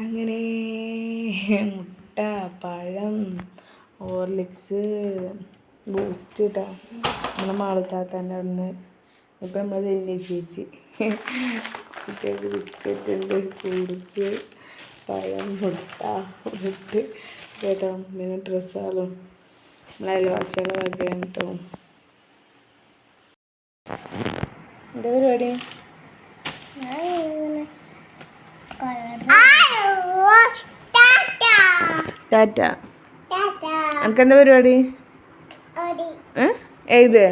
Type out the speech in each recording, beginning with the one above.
അങ്ങനെ മുട്ട പഴം ഓർലിക്സ് ബൂസ്റ്റ് കേട്ടോ നമ്മളെ മാളത്താത്തന്റെ അവിടുന്ന്. ഇപ്പം നമ്മൾ തന്നെ ചേച്ചി. കുട്ടികൾക്ക് ബിസ്ക്കറ്റ് ഉണ്ട് കൂടിച്ച് പഴം മുട്ട മുട്ട്. കേട്ടോ പിന്നെ ഡ്രസ്സുകളും. നമ്മളെ അയൽവാസികളെ വകയാണ് കേട്ടോ എന്താ പരിപാടി? ടാറ്റ. എനിക്കെന്താ പരിപാടി? ഏത്?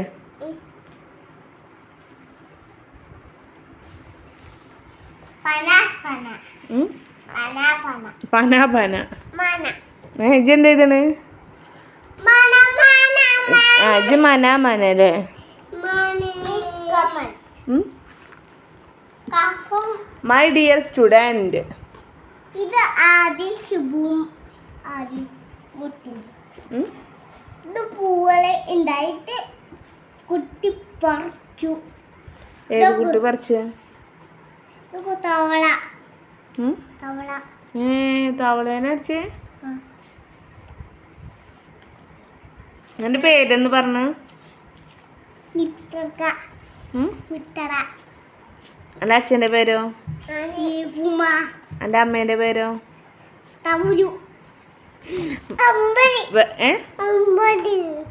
ഉം? പന പന. ഏ ഇജ്ജ് എന്താ ചെയ്തണ്? ആ ഇജ്ജ് മന മന അല്ലേ? മൈ ഡിയർ സ്റ്റുഡന്റ് ഇത് ആദ്യം ശുഭവും ആദ്യം മുട്ടുണ്ട് ഇത് പൂവളെ ഉണ്ടായിട്ട് കുട്ടി പറിച്ചു. ഏത് കുട്ടി പറിച്ച? തവള. തവള. ഏ തവളേനെ അടിച്ചേ എന്റെ പേരെന്ന് പറഞ്ഞു? അല്ല അച്ഛന്റെ പേരോ? എന്റെ അമ്മേന്റെ പേരോ? തമുരു.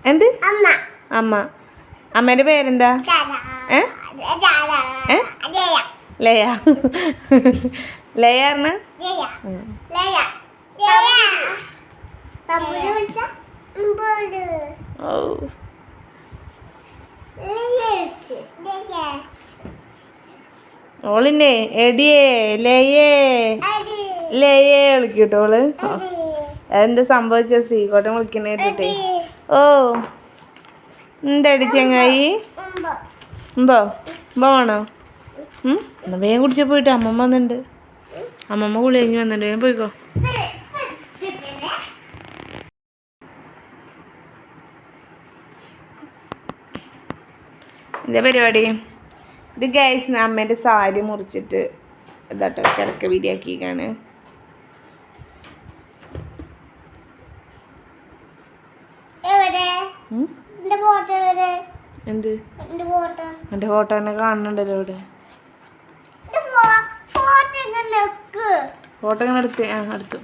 എന്ത്? അമ്മ. അമ്മ. അമ്മേന്റെ പേരെന്താ? ലയ. ലയ പറഞ്ഞ? ഓ ഓളിന്നെ എടിയേ ലയേ. ലയേ വിളിക്കട്ടോ ഓൾ. അതെന്താ സംഭവിച്ച? ശ്രീകോട്ടം വിളിക്കണേട്ടെ ഓ എന്താടി ചെങ്ങായി. ഉമ്പോ ഉമ്പോ വേണോ? എന്നാ വേഗം കുടിച്ച പോയിട്ട്. അമ്മമ്മ വന്നിട്ടുണ്ട് അമ്മമ്മ കുളി കഴിഞ്ഞ് വന്നിട്ടുണ്ട് വേഗം പോയിക്കോ. എന്താ പരിപാടി? ഇത് ഗൈസ് അമ്മേന്റെ സാരി മുറിച്ചിട്ട് ഇതാട്ടോ കിടക്ക വീഡിയാക്കിക്കാണ് എവിടെ ഉം? എന്റെ ഫോട്ടോ എവിടെ എന്ത്? എന്റെ എന്റെ ഫോട്ടോ തന്നെ കാണുന്നുണ്ടല്ലോ ഇവിടെ. എന്റെ ഫോട്ടോ ഇങ്ങനെ എടുത്ത് ആ എടുത്തു.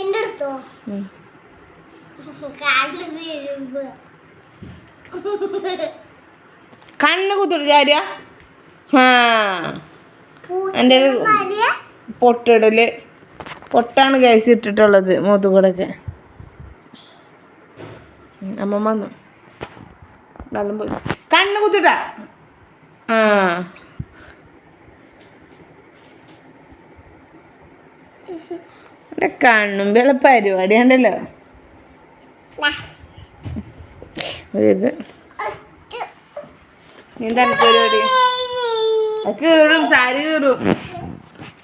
എന്റെ കണ്ണ് കുത്തുള്ളു ചാര്യ ആ എന്റെ പൊട്ടിടൽ. പൊട്ടാണ് ഗൈസ് ഇട്ടിട്ടുള്ളത് മുതുകൂടൊക്കെ ഉം, അമ്മമ്മ വന്നു. വെള്ളം പോയി. കണ്ണ് കുത്തിട്ട. ആ. എന്റെ കണ്ണും വെള്ള പരിപാടി ഉണ്ടല്ലോ. പരിപാടി? കീറും സാരി കീറും.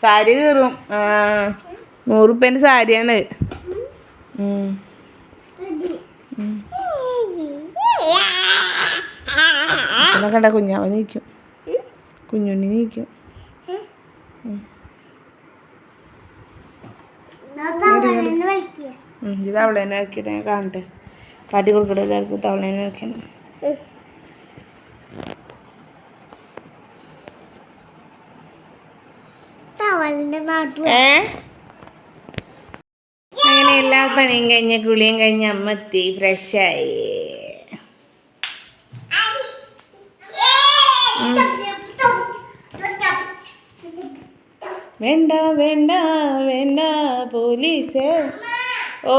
സാരി കീറും. ആ. നൂറുപ്യന്റെ സാരിയാണ്. പിന്നെ കണ്ട കുഞ്ഞാവ നീക്കും. കുഞ്ഞുണ്ണി നീക്കും. ഇത് തവളേനെ ഇറക്കിയിട്ട് ഞാൻ കാണട്ടെ. കാട്ടി കൊടുക്കട്ടെ എല്ലാവർക്കും തവളേനെ ഇറക്കണം അങ്ങനെ എല്ലാ പണിയും കഴിഞ്ഞ കുളിയും കഴിഞ്ഞ് അമ്മത്തി ഫ്രഷായി വേണ്ട വേണ്ട വേണ്ട പോലീസ് ഓ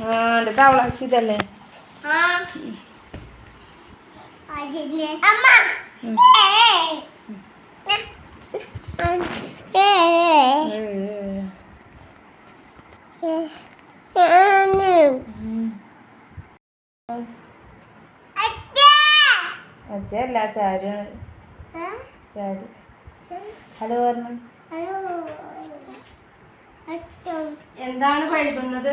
ആ എന്റെ തവള ഇതല്ലേ അച്ഛല്ല ആ? ചാരു ഹലോ പറഞ്ഞു. എന്താണ് പഴുകുന്നത്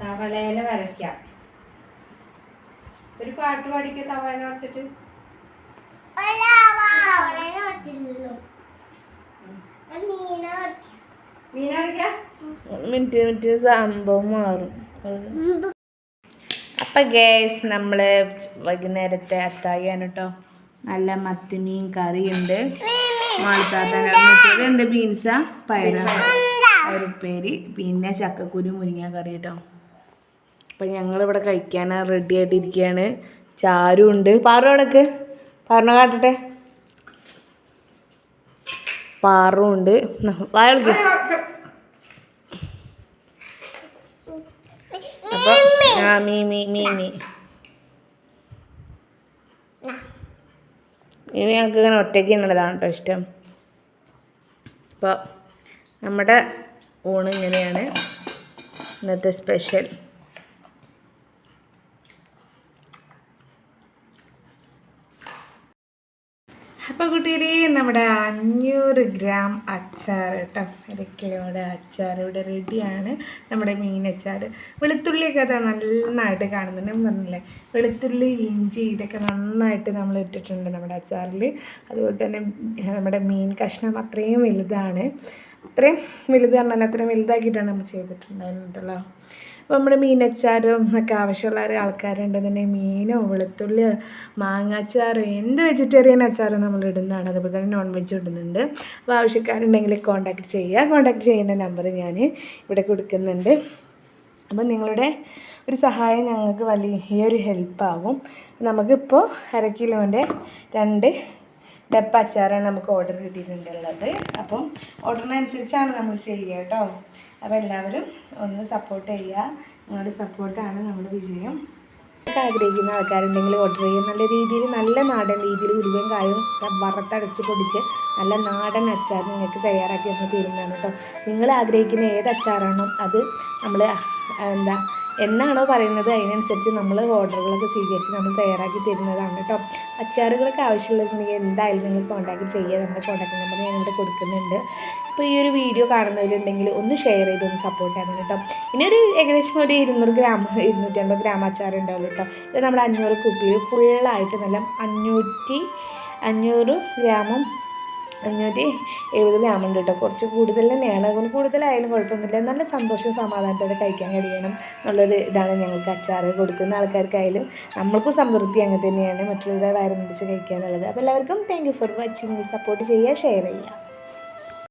തവളേന വരയ്ക്കാം. ഒരു പാട്ട് പാടിക്കോ തവളേന വരച്ചിട്ട് അവളേനെ വരച്ചില്ലല്ലോ മീന മീന വരയ്ക്കാം മിനിറ്റ് മിനിറ്റ് സംഭവം മാറും. അപ്പം ഗ്യാസ് നമ്മൾ വൈകുന്നേരത്തെ അത്തായാണ് കേട്ടോ നല്ല മത്തിമീൻ കറിയുണ്ട്. മാൾസാത്തത് ബീൻസാ പയറ പയറുപ്പേരി പിന്നെ ചക്കക്കുരു മുരിങ്ങ കറി കേട്ടോ അപ്പം ഞങ്ങളിവിടെ കഴിക്കാനാണ് റെഡി ആയിട്ടിരിക്കുകയാണ് ചാരും ഉണ്ട് പാറു അവിടേക്ക്? പാറിനെ കാട്ടട്ടെ? പാറും ഉണ്ട് വായൾക്ക് ഇത് ഞങ്ങൾക്ക് ഇങ്ങനെ ഒറ്റയ്ക്ക് തന്നുള്ളതാണ് കേട്ടോ ഇഷ്ടം. അപ്പോൾ നമ്മുടെ ഊണ് ഇങ്ങനെയാണ്. ഇന്നത്തെ സ്പെഷ്യൽ. അപ്പോൾ കുട്ടിയുടെ നമ്മുടെ അഞ്ഞൂറ് ഗ്രാം അച്ചാർ കേട്ടോ. ഒരു കിലോയുടെ അച്ചാർ ഇവിടെ റെഡിയാണ്. നമ്മുടെ മീൻ അച്ചാർ വെളുത്തുള്ളിയൊക്കെ അതാ നന്നായിട്ട് കാണുന്നുണ്ട്. പറഞ്ഞില്ലേ വെളുത്തുള്ളി ഇഞ്ചി ഇതൊക്കെ നന്നായിട്ട് നമ്മൾ ഇട്ടിട്ടുണ്ട് നമ്മുടെ അച്ചാറിൽ അതുപോലെ തന്നെ നമ്മുടെ മീൻ കഷ്ണം അത്രയും വലുതാണ്. അത്രയും വലുത് പറഞ്ഞാൽ അത്രയും വലുതാക്കിയിട്ടാണ് നമ്മൾ ചെയ്തിട്ടുണ്ടായിരുന്നുണ്ടല്ലോ അപ്പോൾ നമ്മുടെ മീനച്ചാറും ഒക്കെ ആവശ്യമുള്ള ആൾക്കാരുണ്ടെന്നുണ്ടെങ്കിൽ മീനോ വെളുത്തുള്ളിയോ മാങ്ങാച്ചാറോ എന്ത് വെജിറ്റേറിയൻ അച്ചാറും നമ്മൾ ഇടുന്നതാണ്. അതുപോലെ തന്നെ നോൺ വെജ് ഇടുന്നുണ്ട്. അപ്പോൾ ആവശ്യക്കാരുണ്ടെങ്കിൽ കോൺടാക്ട് ചെയ്യുക. കോൺടാക്ട് ചെയ്യേണ്ട നമ്പർ ഞാൻ ഇവിടെ കൊടുക്കുന്നുണ്ട്. അപ്പം നിങ്ങളുടെ ഒരു സഹായം ഞങ്ങൾക്ക് വലിയൊരു ഹെൽപ്പാവും നമുക്കിപ്പോൾ അര കിലോന്റെ രണ്ട് ഡപ്പ അച്ചാറാണ് നമുക്ക് ഓർഡർ കിട്ടിയിട്ടുണ്ടുള്ളത് അപ്പം ഓർഡറിനനുസരിച്ചാണ് നമ്മൾ ചെയ്യുക കേട്ടോ. അപ്പോൾ എല്ലാവരും ഒന്ന് സപ്പോർട്ട് ചെയ്യുക. നിങ്ങളുടെ സപ്പോർട്ടാണ് നമ്മുടെ വിജയം. ആഗ്രഹിക്കുന്ന ആൾക്കാരുണ്ടെങ്കിൽ ഓർഡർ ചെയ്യും നല്ല രീതിയിൽ നല്ല നാടൻ രീതിയിൽ ഉരുവയും കായും വറുത്തടച്ച് പൊടിച്ച് നല്ല നാടൻ അച്ചാർ നിങ്ങൾക്ക് തയ്യാറാക്കി നമ്മൾ തരുന്നതാണ് കേട്ടോ. നിങ്ങൾ ആഗ്രഹിക്കുന്ന ഏത് അച്ചാറാണോ അത് നമ്മൾ എന്താ എന്നാണോ പറയുന്നത്? അതിനനുസരിച്ച് നമ്മൾ ഓർഡറുകളൊക്കെ സ്വീകരിച്ച് നമ്മൾ തയ്യാറാക്കി തരുന്നതാണ് കേട്ടോ. അച്ചാറുകളൊക്കെ ആവശ്യമുള്ളതുണ്ടെങ്കിൽ എന്തായാലും നിങ്ങൾ കോൺടാക്ട് ചെയ്യുക. നമ്മുടെ കോൺടാക്ട് നമ്പർ ഞാൻ ഇവിടെ കൊടുക്കുന്നുണ്ട്. ഇപ്പോൾ ഈ ഒരു വീഡിയോ കാണുന്നവരുണ്ടെങ്കിൽ ഒന്ന് ഷെയർ ചെയ്ത് ഒന്ന് സപ്പോർട്ട് ചെയ്യണം കേട്ടോ. ഇനി ഒരു ഏകദേശം ഒരു ഇരുന്നൂറ് ഗ്രാം ഇരുന്നൂറ്റമ്പത് ഗ്രാം അച്ചാർ ഉണ്ടാവുള്ളൂ കേട്ടോ. ഇത് നമ്മുടെ അഞ്ഞൂറ് കുപ്പിയിൽ ഫുള്ളായിട്ട് നല്ല അഞ്ഞൂറ്റി അഞ്ഞൂറ് ഗ്രാമും അഞ്ഞൂറ്റി എഴുപത് ഗ്രാം ഉണ്ട് കേട്ടോ കുറച്ച് കൂടുതൽ തന്നെയാണ്. അതുകൊണ്ട് കൂടുതലായാലും കുഴപ്പമൊന്നുമില്ല. നല്ല സന്തോഷം സമാധാനത്തോടെ കഴിക്കാൻ കഴിയണം എന്നുള്ളൊരു ഇതാണ് ഞങ്ങൾക്ക് അച്ചാർ കൊടുക്കുന്ന ആൾക്കാർക്കായാലും നമ്മൾക്കും സംതൃപ്തി അങ്ങനെ തന്നെയാണ്. മറ്റുള്ളവരുടെ വയറ് നിറച്ച് കഴിക്കുക എന്നുള്ളത്. അപ്പോൾ എല്ലാവർക്കും thank you for watching support ചെയ്യുക ഷെയർ ചെയ്യുക.